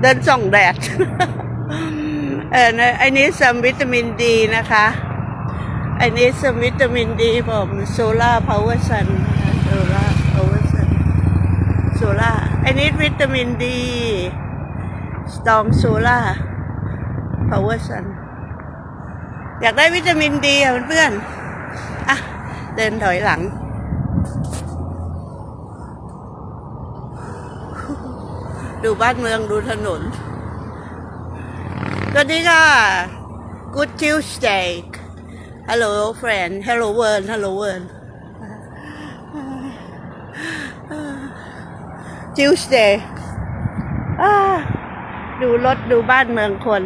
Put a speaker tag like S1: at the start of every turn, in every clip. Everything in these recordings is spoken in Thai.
S1: เดินส่องแดดเออนะไอ้นี้ซัมวิตามินดีนะคะไอ้นี้ซัมวิตามินดีผมโซล่าพาวเวอร์ซันโซล่าพาวเวอร์ซันโซล่าไอ้นี้วิตามินดีสตองโซล่าพาวเวอร์ซันอยากได้วิตามินดีอะเพื่อนๆอะเดินถอยหลัง ดูบ้านเมืองดูถนนสวัสดีค่ะ Good Tuesday Hello friend Hello world Hello world Tuesday ดูรถดูบ้านเมืองคน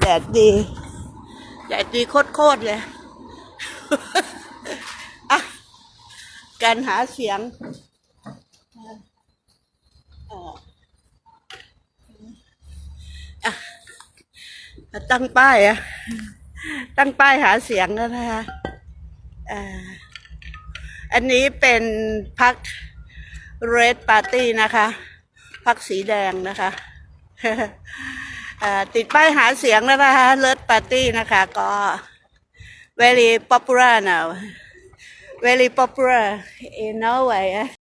S1: แดดดี แดดดีโคตรๆเลย การหาเสียงตั้งป้ายอะตั้งป้ายหาเสียงแล้วนะคะอ่าอันนี้เป็นพัก Red Party นะคะพักสีแดงนะคะอ่าติดป้ายหาเสียงแล้วนะคะ Red Party นะคะ ก็ very popular now very popular in Norway eh?